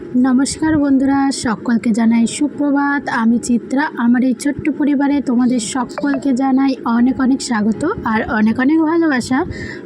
নমস্কার বন্ধুরা, সকলকে জানাই সুপ্রভাত। আমি চিত্রা, আমার এই ছোট্ট পরিবারে তোমাদের সকলকে জানাই অনেক অনেক স্বাগত আর অনেক অনেক ভালোবাসা।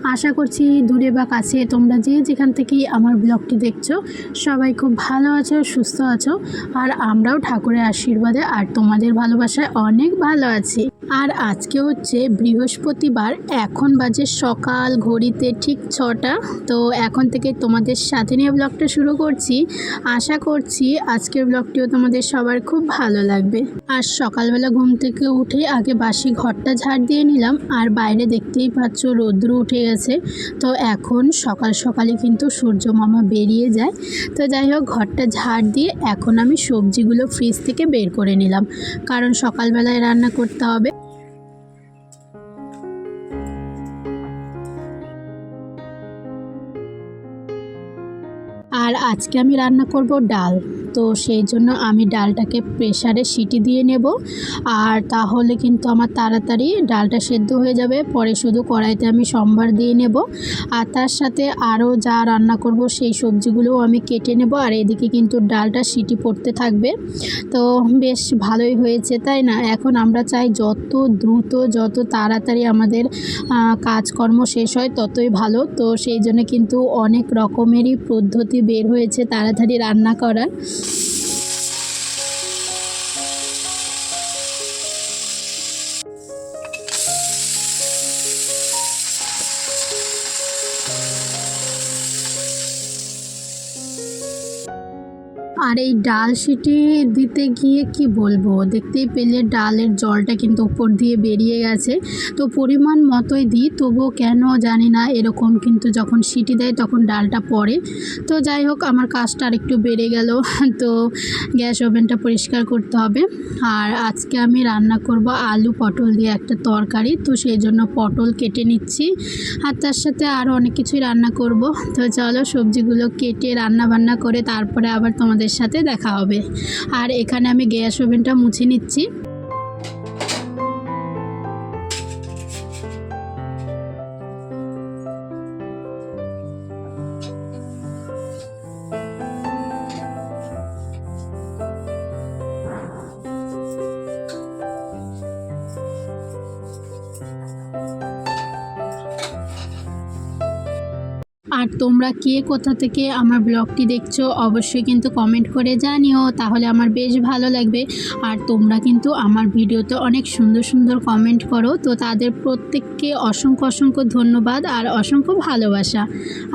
আশা করছি দূরে বা কাছে তোমরা যে যেখান থেকেই আমার ব্লগটি দেখছ, সবাই খুব ভালো আছো, সুস্থ আছো। আর আমরাও ঠাকুরের আশীর্বাদে আর তোমাদের ভালোবাসায় অনেক ভালো আছি। আর আজকে হচ্ছে বৃহস্পতিবার। এখন বাজে সকাল, ঘড়িতে ঠিক ছটা। তো এখন থেকে তোমাদের সাথে নিয়ে ব্লগটা শুরু করছি। আশা করছি আজকের ব্লগটিও তোমাদের সবার খুব ভালো লাগবে। আর সকালবেলা ঘুম থেকে উঠে আগে বাসি ঘরটা ঝাড় দিয়ে নিলাম। আর বাইরে দেখতেই পাচ্ছ রৌদ্র উঠে গেছে। তো এখন সকাল সকালে কিন্তু সূর্য মামা বেরিয়ে যায়। তো যাই হোক, ঘরটা ঝাড় দিয়ে এখন আমি সবজিগুলো ফ্রিজ থেকে বের করে নিলাম। কারণ সকালবেলায় রান্না করতে হবে। আর আজকে আমি রান্না করব ডাল। তো সেই জন্য আমি ডালটাকে প্রেসারে সিটি দিয়ে নেব। আর তাহলে কিন্তু আমার তাড়াতাড়ি ডালটা সেদ্ধ হয়ে যাবে। পরে শুধু কড়াইতে আমি সম্ভার দিয়ে নেব। আর তার সাথে আরও যা রান্না করব সেই সবজিগুলোও আমি কেটে নেব। আর এদিকে কিন্তু ডালটা সিটি পড়তে থাকবে। তো বেশ ভালোই হয়েছে, তাই না? এখন আমরা চাই যত দ্রুত, যত তাড়াতাড়ি আমাদের কাজকর্ম শেষ হয় ততই ভালো। তো সেই জন্য কিন্তু অনেক রকমেরই পদ্ধতি বের হয়েছে তাড়াতাড়ি রান্না করার। আর এই ডাল সিটি দিতে গিয়ে কি বলব? দেখতেই পেলে ডালের জলটা কিন্তু উপর দিয়ে বেরিয়ে গেছে। তো পরিমাণ মতোই দিই, তবুও কেন জানি না, এরকম কিন্তু যখন সিটি দেয় তখন ডালটা পড়ে। তো যাই হোক, আমার কাজটা আরেকটু বেড়ে গেল। তো গ্যাস ওভেনটা পরিষ্কার করতে হবে। আর আজকে আমি রান্না করব আলু পটল দিয়ে একটা তরকারি। তো সেই জন্য পটল কেটে নিচ্ছি। আর তার সাথে আরও অনেক কিছুই রান্না করব। তো চলো সবজিগুলো কেটে রান্না বান্না করে তারপরে আবার তোমাদের সাথে দেখা হবে। আর এখানে আমি গ্যাস ওভেনটা মুছে নিচ্ছি। আর তোমরা কে কোথা থেকে আমার ব্লগটি দেখছ, অবশ্যই কিন্তু কমেন্ট করে জানিও, তাহলে আমার বেশ ভালো লাগবে। আর তোমরা কিন্তু আমার ভিডিওতে অনেক সুন্দর সুন্দর কমেন্ট করো, তো তাদের প্রত্যেককে অসংখ্য অসংখ্য ধন্যবাদ আর অসংখ্য ভালোবাসা।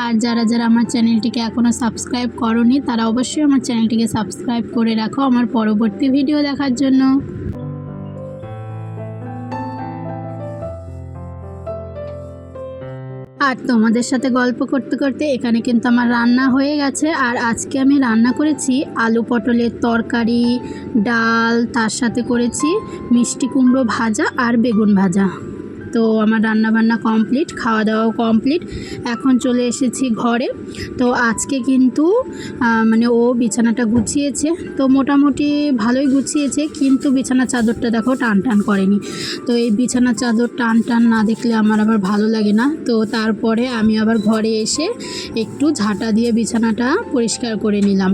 আর যারা যারা আমার চ্যানেলটিকে এখনও সাবস্ক্রাইব করনি, তারা অবশ্যই আমার চ্যানেলটিকে সাবস্ক্রাইব করে রাখো আমার পরবর্তী ভিডিও দেখার জন্য। আর তোমাদের সাথে গল্প করতে করতে এখানে কিন্তু আমার রান্না হয়ে গেছে। আর আজকে আমি রান্না করেছি আলু পটলের তরকারি, ডাল, তার সাথে করেছি মিষ্টি কুমড়ো ভাজা আর বেগুন ভাজা। তো আমার রান্না বান্না কমপ্লিট খাওয়া দাওয়াও কমপ্লিট। এখন চলে এসেছি ঘরে। তো আজকে কিন্তু মানে ও বিছানাটা গুছিয়েছে। তো মোটামুটি ভালোই গুছিয়েছে, কিন্তু বিছানা চাদরটা দেখো টান টান করেনি। তো এই বিছানা চাদর টান টান না দেখলে আমার আবার ভালো লাগে না। তো তারপরে আমি আবার ঘরে এসে একটু ঝাঁটা দিয়ে বিছানাটা পরিষ্কার করে নিলাম।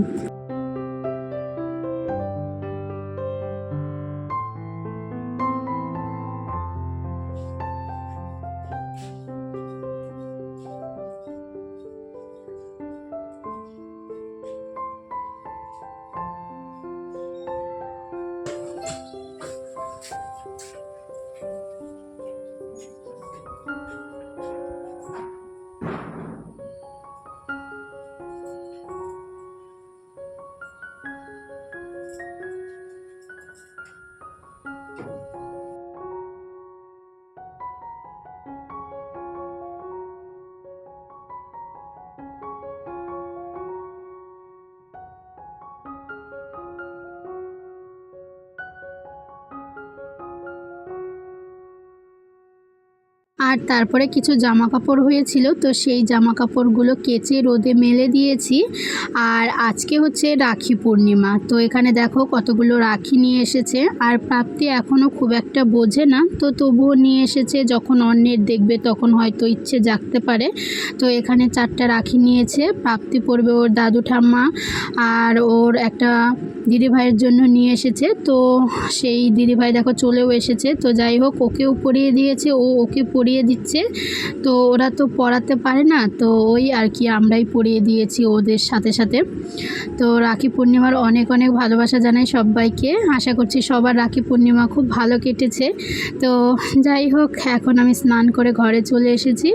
আর তারপরে কিছু জামা কাপড় হয়েছিল, তো সেই জামা কাপড়গুলো কেচে রোদে মেলে দিয়েছি। আর আজকে হচ্ছে রাখি পূর্ণিমা, তো এখানে দেখো কতগুলো রাখি নিয়ে এসেছে। আর প্রাপ্তি এখনও খুব একটা বোঝে না, তো তবুও নিয়ে এসেছে, যখন অন্যের দেখবে তখন হয়তো ইচ্ছে জাগতে পারে। তো এখানে চারটা রাখি নিয়েছে, প্রাপ্তি পড়বে ওর দাদু ঠাম্মা আর ওর একটা দিদিভাইয়ের জন্য নিয়ে এসেছে। তো সেই দিদিভাই দেখো চলেও এসেছে, তো যাই হোক ওকেও পরিয়ে দিয়েছে, ও ওকে পরিয়ে দিচ্ছে। তো ওরা তো পড়াতে পারে না, তো ওই আর কি আমরাই পড়িয়ে দিয়েছি ওদের সাথে সাথে। তো রাখি পূর্ণিমার অনেক অনেক ভালোবাসা জানাই সবাইকে। আশা করছি সবার রাখি পূর্ণিমা খুব ভালো কেটেছে। তো যাই হোক, এখন আমি স্নান করে ঘরে চলে এসেছি।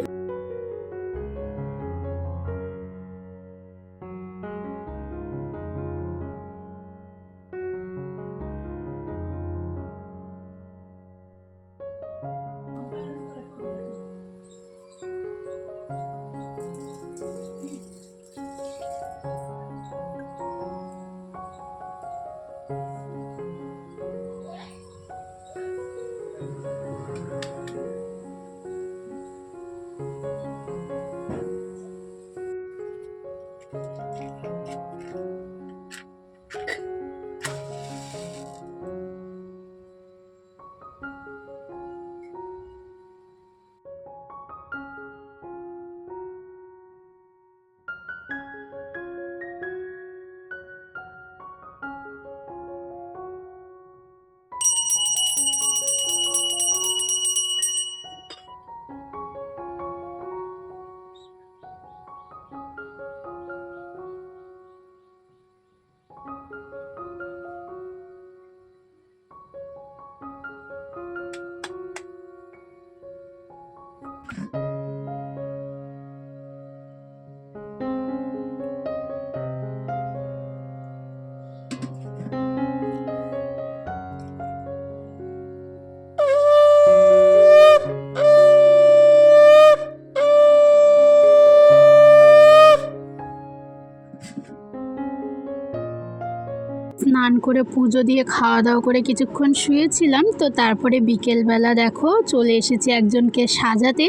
করে পুজো দিয়ে খাওয়া দাওয়া করে কিছুক্ষণ শুয়েছিলাম। তো তারপরে বিকেলবেলা দেখো চলে এসেছি একজনকে সাজাতে।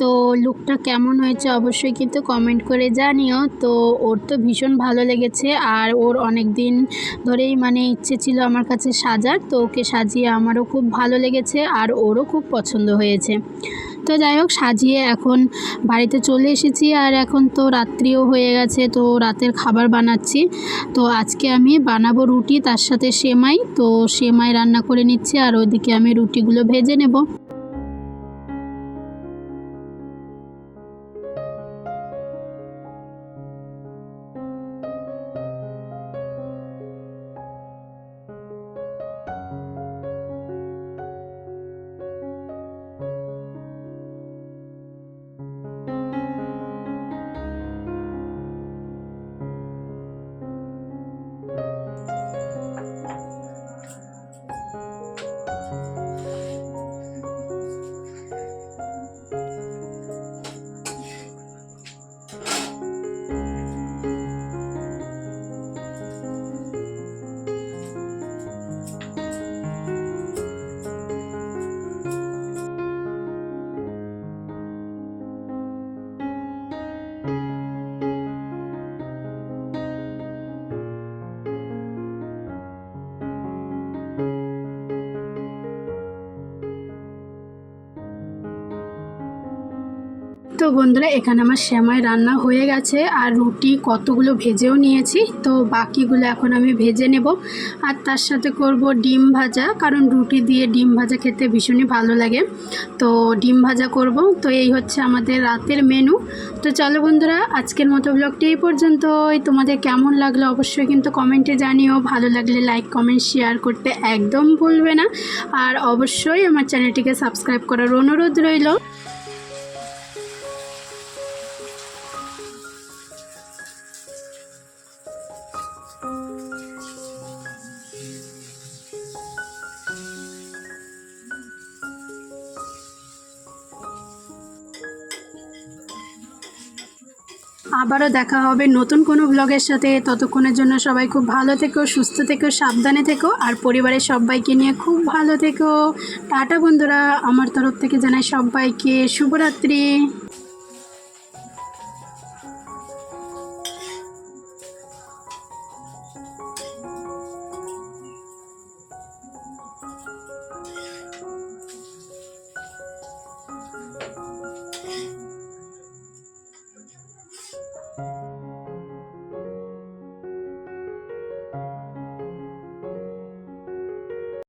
তো লুকটা কেমন হয়েছে অবশ্যই কিন্তু কমেন্ট করে জানিও। তো ওর তো ভীষণ ভালো লেগেছে আর ওর অনেক দিন ধরেই মানে ইচ্ছে ছিল আমার কাছে সাজার। তো ওকে সাজিয়ে আমারও খুব ভালো লেগেছে আর ওরও খুব পছন্দ হয়েছে। তো যাই হোক, সাজিয়ে এখন বাড়িতে চলে এসেছি আর এখন তো রাত্রিও হয়ে গেছে, তো রাতের খাবার বানাচ্ছি। তো আজকে আমি বানাবো রুটি, তার সাথে সেমাই। তো সেমাই রান্না করে নিচ্ছি আর ওইদিকে আমি রুটিগুলো ভেজে নেব। তো বন্ধুরা, এখানে আমার শ্যামাই রান্না হয়ে গেছে আর রুটি কতগুলো ভেজেও নিয়েছি। তো বাকিগুলো এখন আমি ভেজে নেব আর তার সাথে করব ডিম ভাজা, কারণ রুটি দিয়ে ডিম ভাজা খেতে ভীষণই ভালো লাগে। তো ডিম ভাজা করব। তো এই হচ্ছে আমাদের রাতের মেনু। তো চলো বন্ধুরা, আজকের মতো ব্লগটি এই পর্যন্তই। তোমাদের কেমন লাগল অবশ্যই কিন্তু কমেন্টে জানিও। ভালো লাগলে লাইক, কমেন্ট, শেয়ার করতে একদম ভুলবে না। আর অবশ্যই আমার চ্যানেলটিকে সাবস্ক্রাইব করার অনুরোধ রইল। আবারও দেখা হবে নতুন কোনো ব্লগের সাথে। ততক্ষণের জন্য সবাই খুব ভালো থেকো, সুস্থ থেকো, সাবধানে থেকো। আর পরিবারের সবাইকে নিয়ে খুব ভালো থেকো। টাটা বন্ধুরা, আমার তরফ থেকে জানাই সবাইকে শুভরাত্রি।